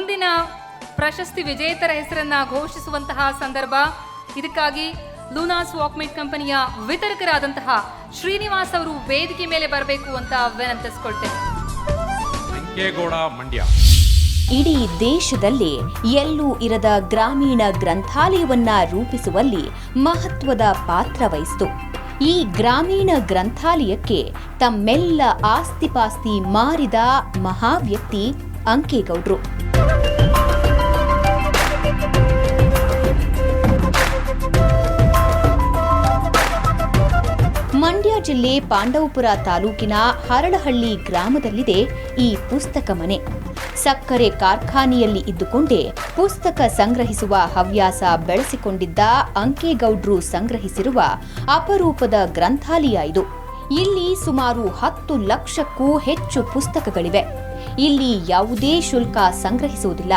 ಮುಂದಿನ ಪ್ರಶಸ್ತಿ ವಿಜೇತರ ಹೆಸರನ್ನ ಘೋಷಿಸುವಂತಹ ಸಂದರ್ಭ. ಇದಕ್ಕಾಗಿ ಲೂನಾಸ್ ವಾಕ್ಮೇಟ್ ಕಂಪನಿಯ ವಿತರಕರಾದಂತಹ ಶ್ರೀನಿವಾಸ್ ಅವರು ವೇದಿಕೆ ಮೇಲೆ ಬರಬೇಕು ಅಂತ ವಿನಂತಿಸ್ಕೊಳ್ತೇನೆ. ಅಂಕೇಗೌಡ ಮಂಡ್ಯ. ಇಡೀ ದೇಶದಲ್ಲಿ ಎಲ್ಲೂ ಇರದ ಗ್ರಾಮೀಣ ಗ್ರಂಥಾಲಯವನ್ನ ರೂಪಿಸುವಲ್ಲಿ ಮಹತ್ವದ ಪಾತ್ರ ವಹಿಸಿತು. ಈ ಗ್ರಾಮೀಣ ಗ್ರಂಥಾಲಯಕ್ಕೆ ತಮ್ಮೆಲ್ಲ ಆಸ್ತಿಪಾಸ್ತಿ ಮಾರಿದ ಮಹಾವ್ಯಕ್ತಿ ಅಂಕೇಗೌಡ್ರು. ಜಿಲ್ಲೆ ಪಾಂಡವಪುರ ತಾಲೂಕಿನ ಹರಳಹಳ್ಳಿ ಗ್ರಾಮದಲ್ಲಿದೆ ಈ ಪುಸ್ತಕ ಮನೆ. ಸಕ್ಕರೆ ಕಾರ್ಖಾನೆಯಲ್ಲಿ ಇದ್ದುಕೊಂಡೇ ಪುಸ್ತಕ ಸಂಗ್ರಹಿಸುವ ಹವ್ಯಾಸ ಬೆಳೆಸಿಕೊಂಡಿದ್ದ ಅಂಕೇಗೌಡ್ರು ಸಂಗ್ರಹಿಸಿರುವ ಅಪರೂಪದ ಗ್ರಂಥಾಲಯ ಇದು. ಇಲ್ಲಿ ಸುಮಾರು ಹತ್ತು ಲಕ್ಷಕ್ಕೂ ಹೆಚ್ಚು ಪುಸ್ತಕಗಳಿವೆ. ಇಲ್ಲಿ ಯಾವುದೇ ಶುಲ್ಕ ಸಂಗ್ರಹಿಸುವುದಿಲ್ಲ.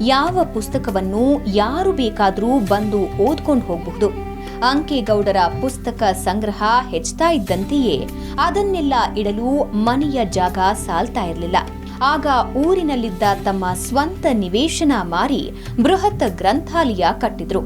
ಯಾವ ಪುಸ್ತಕವನ್ನು ಯಾರು ಬೇಕಾದರೂ ಬಂದು ಓದ್ಕೊಂಡು ಹೋಗಬಹುದು. ಅಂಕೇಗೌಡರ ಪುಸ್ತಕ ಸಂಗ್ರಹ ಹೆಚ್ಚುತ್ತಾ ಇದ್ದಂತೆಯೇ ಅದನ್ನೆಲ್ಲ ಇಡಲು ಮನೆಯ ಜಾಗ ಸಾಲ್ತಾ ಇರಲಿಲ್ಲ. ಆಗ ಊರಿನಲ್ಲಿದ್ದ ತಮ್ಮ ಸ್ವಂತ ನಿವೇಶನ ಮಾರಿ ಬೃಹತ್ ಗ್ರಂಥಾಲಯ ಕಟ್ಟಿದ್ರು.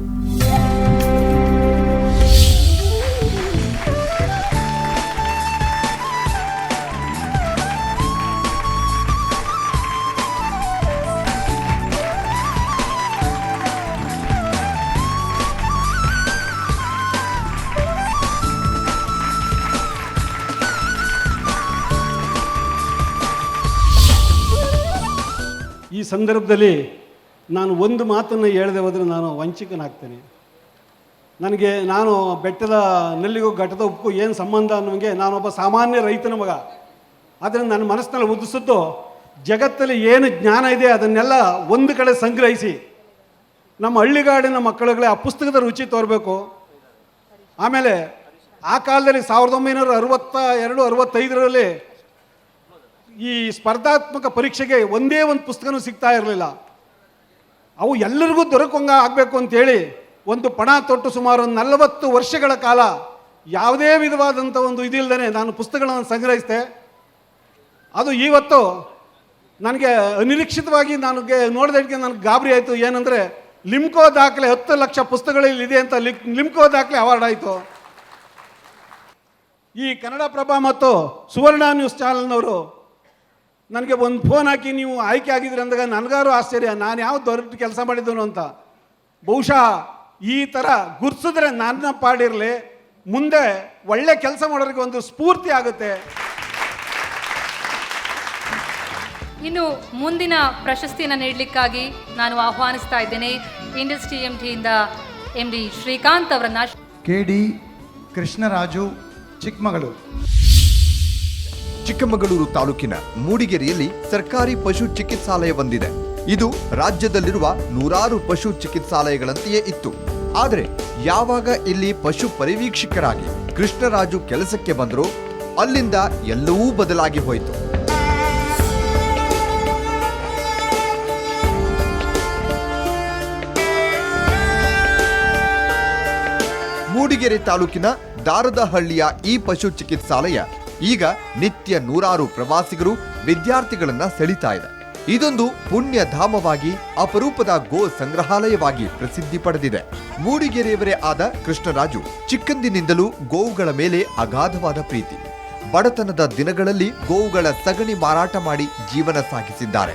ಸಂದರ್ಭದಲ್ಲಿ ನಾನು ಒಂದು ಮಾತನ್ನು ಹೇಳದೆ ಹೋದರೆ ನಾನು ವಂಚಿಕನಾಗ್ತೇನೆ ನನಗೆ ನಾನು ಬೆಟ್ಟದ ನೆಲ್ಲಿಗೂ ಘಟದ ಉಪ್ಪು ಏನು ಸಂಬಂಧ ಅನ್ನೋಂಗೆ ನಾನೊಬ್ಬ ಸಾಮಾನ್ಯ ರೈತನ ಮಗ. ಆದರೆ ನನ್ನ ಮನಸ್ಸಿನಲ್ಲಿ ಉದಿಸಿದ್ದು ಜಗತ್ತಲ್ಲಿ ಏನು ಜ್ಞಾನ ಇದೆ ಅದನ್ನೆಲ್ಲ ಒಂದು ಕಡೆ ಸಂಗ್ರಹಿಸಿ ನಮ್ಮ ಹಳ್ಳಿಗಾಡಿನ ಮಕ್ಕಳುಗಳೇ ಆ ಪುಸ್ತಕದ ರುಚಿ ತೋರಬೇಕು. ಆಮೇಲೆ ಆ ಕಾಲದಲ್ಲಿ ಸಾವಿರದ ಒಂಬೈನೂರ ಅರವತ್ತ ಎರಡು, ಅರವತ್ತೈದರಲ್ಲಿ ಈ ಸ್ಪರ್ಧಾತ್ಮಕ ಪರೀಕ್ಷೆಗೆ ಒಂದೇ ಒಂದು ಪುಸ್ತಕನೂ ಸಿಗ್ತಾ ಇರಲಿಲ್ಲ. ಅವು ಎಲ್ಲರಿಗೂ ದೊರಕಂಗ ಆಗಬೇಕು ಅಂತೇಳಿ ಒಂದು ಪಣ ತೊಟ್ಟು ಸುಮಾರು ಒಂದು ನಲವತ್ತು ವರ್ಷಗಳ ಕಾಲ ಯಾವುದೇ ವಿಧವಾದಂಥ ಒಂದು ಇದಿಲ್ಲದೇ ನಾನು ಪುಸ್ತಕಗಳನ್ನು ಸಂಗ್ರಹಿಸಿದೆ. ಅದು ಇವತ್ತು ನನಗೆ ಅನಿರೀಕ್ಷಿತವಾಗಿ ನನಗೆ ನೋಡಿದಕ್ಕೆ ನನಗೆ ಗಾಬರಿ ಆಯಿತು. ಏನಂದರೆ ಲಿಮ್ಕೋ ದಾಖಲೆ ಹತ್ತು ಲಕ್ಷ ಪುಸ್ತಕಗಳಲ್ಲಿದೆ ಅಂತ ಲಿಕ್ ಲಿಮ್ಕೋ ದಾಖಲೆ ಅವಾರ್ಡ್ ಆಯಿತು. ಈ ಕನ್ನಡ ಪ್ರಭಾ ಮತ್ತು ಸುವರ್ಣ ನ್ಯೂಸ್ ಚಾನಲ್ನವರು ನನಗೆ ಒಂದು ಫೋನ್ ಹಾಕಿ ನೀವು ಆಯ್ಕೆ ಆಗಿದ್ರಿ ಅಂದಾಗ ನನಗಾರು ಆಶ್ಚರ್ಯ ನಾನು ಯಾವ ದೊಡ್ಡ ಕೆಲಸ ಮಾಡಿದ್ದನು ಅಂತ. ಬಹುಶಃ ಈ ಥರ ಗುರ್ಸಿದ್ರೆ ನನ್ನ ಪಾಡಿರಲಿ ಮುಂದೆ ಒಳ್ಳೆ ಕೆಲಸ ಮಾಡೋರಿಗೆ ಒಂದು ಸ್ಫೂರ್ತಿ ಆಗುತ್ತೆ. ಇನ್ನು ಮುಂದಿನ ಪ್ರಶಸ್ತಿಯನ್ನು ನೀಡಲಿಕ್ಕಾಗಿ ನಾನು ಆಹ್ವಾನಿಸ್ತಾ ಇದ್ದೇನೆ. ಇಂಡಸ್ಟ್ರಿ ಎಂ ಟಿಯಿಂದ ಎಂ ಡಿ ಶ್ರೀಕಾಂತ್ ಅವರನ್ನ ಕೆ ಡಿ ಕೃಷ್ಣರಾಜು ಚಿಕ್ಕಮಗಳೂರು. ಚಿಕ್ಕಮಗಳೂರು ತಾಲೂಕಿನ ಮೂಡಿಗೆರೆಯಲ್ಲಿ ಸರ್ಕಾರಿ ಪಶು ಚಿಕಿತ್ಸಾಲಯ ಒಂದಿದೆ. ಇದು ರಾಜ್ಯದಲ್ಲಿರುವ ನೂರಾರು ಪಶು ಚಿಕಿತ್ಸಾಲಯಗಳಂತೆಯೇ ಇತ್ತು. ಆದರೆ ಯಾವಾಗ ಇಲ್ಲಿ ಪಶು ಪರಿವೀಕ್ಷಕರಾಗಿ ಕೃಷ್ಣರಾಜು ಕೆಲಸಕ್ಕೆ ಬಂದರೂ ಅಲ್ಲಿಂದ ಎಲ್ಲವೂ ಬದಲಾಗಿ ಹೋಯಿತು. ಮೂಡಿಗೆರೆ ತಾಲೂಕಿನ ದಾರದಹಳ್ಳಿಯ ಈ ಪಶು ಚಿಕಿತ್ಸಾಲಯ ಈಗ ನಿತ್ಯ ನೂರಾರು ಪ್ರವಾಸಿಗರು ವಿದ್ಯಾರ್ಥಿಗಳನ್ನ ಸೆಳೀತಾ ಇದೆ. ಇದೊಂದು ಪುಣ್ಯ ಧಾಮವಾಗಿ ಅಪರೂಪದ ಗೋ ಸಂಗ್ರಹಾಲಯವಾಗಿ ಪ್ರಸಿದ್ಧಿ ಪಡೆದಿದೆ. ಮೂಡಿಗೆರೆಯವರೇ ಆದ ಕೃಷ್ಣರಾಜು ಚಿಕ್ಕಂದಿನಿಂದಲೂ ಗೋವುಗಳ ಮೇಲೆ ಅಗಾಧವಾದ ಪ್ರೀತಿ. ಬಡತನದ ದಿನಗಳಲ್ಲಿ ಗೋವುಗಳ ಸಗಣಿ ಮಾರಾಟ ಮಾಡಿ ಜೀವನ ಸಾಗಿಸಿದ್ದಾರೆ.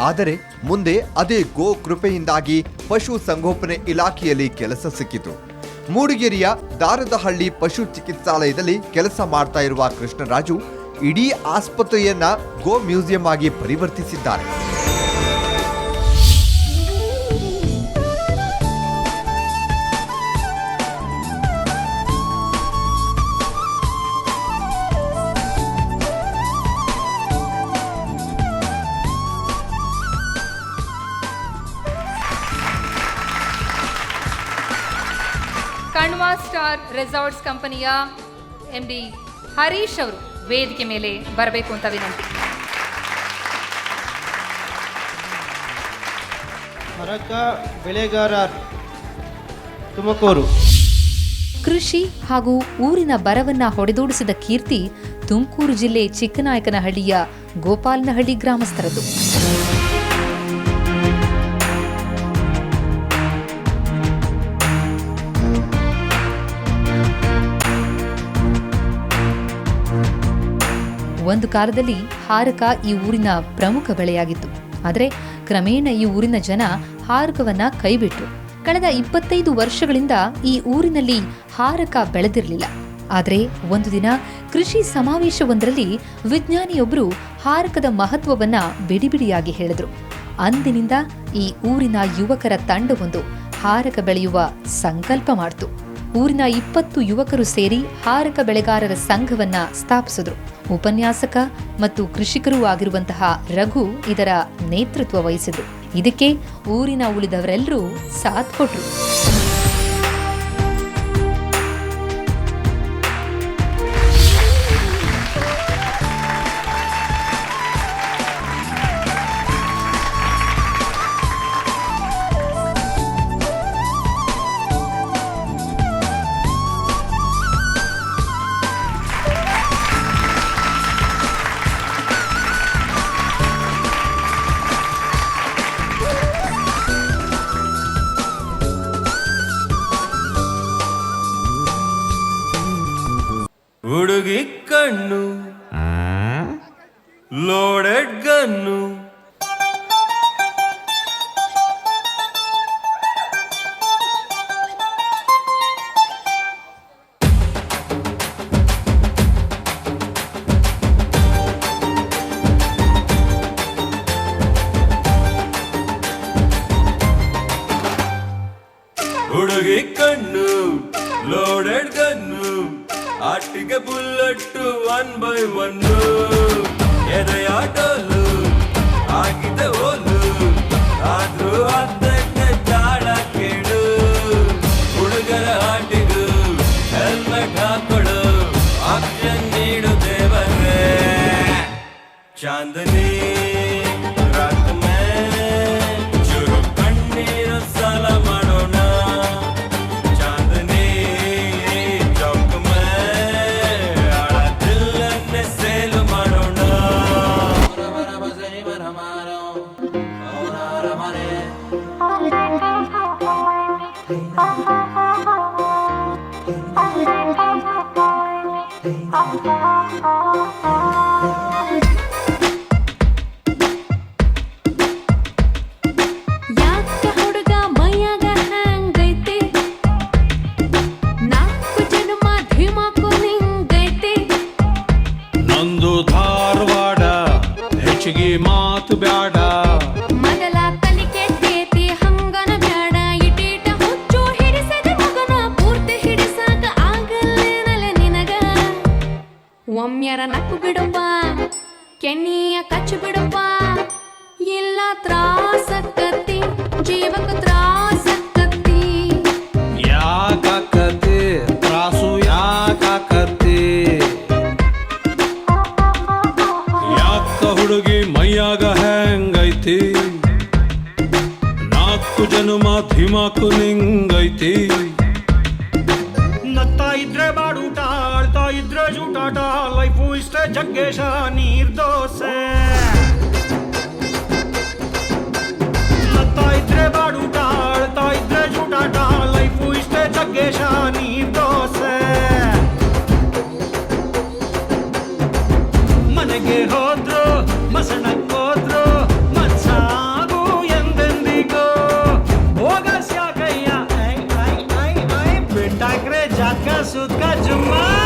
ಆದರೆ ಮುಂದೆ ಅದೇ ಗೋ ಕೃಪೆಯಿಂದಾಗಿ ಪಶು ಸಂಗೋಪನೆ ಇಲಾಖೆಯಲ್ಲಿ ಕೆಲಸ ಸಿಕ್ಕಿತು. ಮೂಡಿಗೆರೆಯ ದಾರದಹಳ್ಳಿ ಪಶು ಚಿಕಿತ್ಸಾಲಯದಲ್ಲಿ ಕೆಲಸ ಮಾಡ್ತಾ ಇರುವ ಕೃಷ್ಣರಾಜು ಇಡೀ ಆಸ್ಪತ್ರೆಯನ್ನ ಗೋ ಮ್ಯೂಸಿಯಂ ಆಗಿ ಪರಿವರ್ತಿಸಿದ್ದಾರೆ. ಕಣ್ವಾ ಸ್ಟಾರ್ ರೆಸಾರ್ಟ್ಸ್ ಕಂಪನಿಯ ಎಂ ಡಿ ಹರೀಶ್ ಅವರು ವೇದಿಕೆ ಮೇಲೆ ಬರಬೇಕು ಅಂತ ವಿನಂತಿ. ಮರಕ ಬೆಳೆಗಾರ ತುಮಕೂರು. ಕೃಷಿ ಹಾಗೂ ಊರಿನ ಬರವನ್ನ ಹೊಡೆದೋಡಿಸಿದ ಕೀರ್ತಿ ತುಮಕೂರು ಜಿಲ್ಲೆ ಚಿಕ್ಕನಾಯಕನಹಳ್ಳಿಯ ಗೋಪಾಲನಹಳ್ಳಿ ಗ್ರಾಮಸ್ಥರದ್ದು ಒಂದು ಕಾಲದಲ್ಲಿ ಹಾರಕ ಈ ಊರಿನ ಪ್ರಮುಖ ಬೆಳೆಯಾಗಿತ್ತು. ಆದರೆ ಕ್ರಮೇಣ ಈ ಊರಿನ ಜನ ಹಾರಕವನ್ನ ಕೈಬಿಟ್ರು. ಕಳೆದ ಇಪ್ಪತ್ತೈದು ವರ್ಷಗಳಿಂದ ಈ ಊರಿನಲ್ಲಿ ಹಾರಕ ಬೆಳೆದಿರಲಿಲ್ಲ. ಆದರೆ ಒಂದು ದಿನ ಕೃಷಿ ಸಮಾವೇಶವೊಂದರಲ್ಲಿ ವಿಜ್ಞಾನಿಯೊಬ್ಬರು ಹಾರಕದ ಮಹತ್ವವನ್ನ ಬಿಡಿಬಿಡಿಯಾಗಿ ಹೇಳಿದರು. ಅಂದಿನಿಂದ ಈ ಊರಿನ ಯುವಕರ ತಂಡವೊಂದು ಹಾರಕ ಬೆಳೆಯುವ ಸಂಕಲ್ಪ ಮಾಡ್ತು. ಊರಿನ ಇಪ್ಪತ್ತು ಯುವಕರು ಸೇರಿ ಹಾರಕ ಬೆಳೆಗಾರರ ಸಂಘವನ್ನ ಸ್ಥಾಪಿಸಿದ್ರು. ಉಪನ್ಯಾಸಕ ಮತ್ತು ಕೃಷಿಕರೂ ಆಗಿರುವಂತಹ ರಘು ಇದರ ನೇತೃತ್ವ ವಹಿಸಿದ್ರು. ಇದಕ್ಕೆ ಊರಿನ ಉಳಿದವರೆಲ್ಲರೂ ಸಾಥ್ ಕೊಟ್ರು. ಹುಡುಗಿ ಕಣ್ಣು. Loaded gun Take a bullet to one by one. ಮಾತು ಬ್ಯಾಡ. ಮೊದಲ ಕಲಿಕೆ ಕೆಟ್ಟೇತಿ ಹಂಗನ ಬ್ಯಾಡ. ಇಟೀಟ ಹುಚ್ಚು ಹಿಡಿಸದ ಮಗನ ಪೂರ್ತಿ ಹಿಡಿಸಾಕ ಆಗಲ್ಲೇನಲ್ಲ ನಿನಗ. ಒಮ್ಮೆರ ನಕ್ಕು ಬಿಡುವ ಕೆನ್ನಿಯ ಕಚ್ಚು ಬಿಡುವ ಇಲ್ಲ ತ್ರಾಸಕ್ಕತ್ತಿ ಜೀವಕ ತ್ರಾಸಕ್ಕತ್ತಿ ಯಾಕಾಕತಿ? ತ್ರಾಸು ಯಾಕಾಕತಿ? ಯಾಕ ಹುಡುಗಿ ಮೈಯಾಗ ಹೆಂಗೈತಿ ನಾಲ್ಕು ಜನುಮ ಧಿಮಾಕು ನಿಂಗೈತಿ? ನಗ್ತಾ ಇದ್ರೆ ಬಾಡೂಟ, ಆಳ್ತಾ ಇದ್ರೆ ಜೂಟಾಟ ಲೈಫು ಇಷ್ಟೇ ಜಗ್ಗೇಶ, ನೀರ್ ದೋಸೆ. ಹೋಗ ಸ್ಯಾಕಯ್ಯ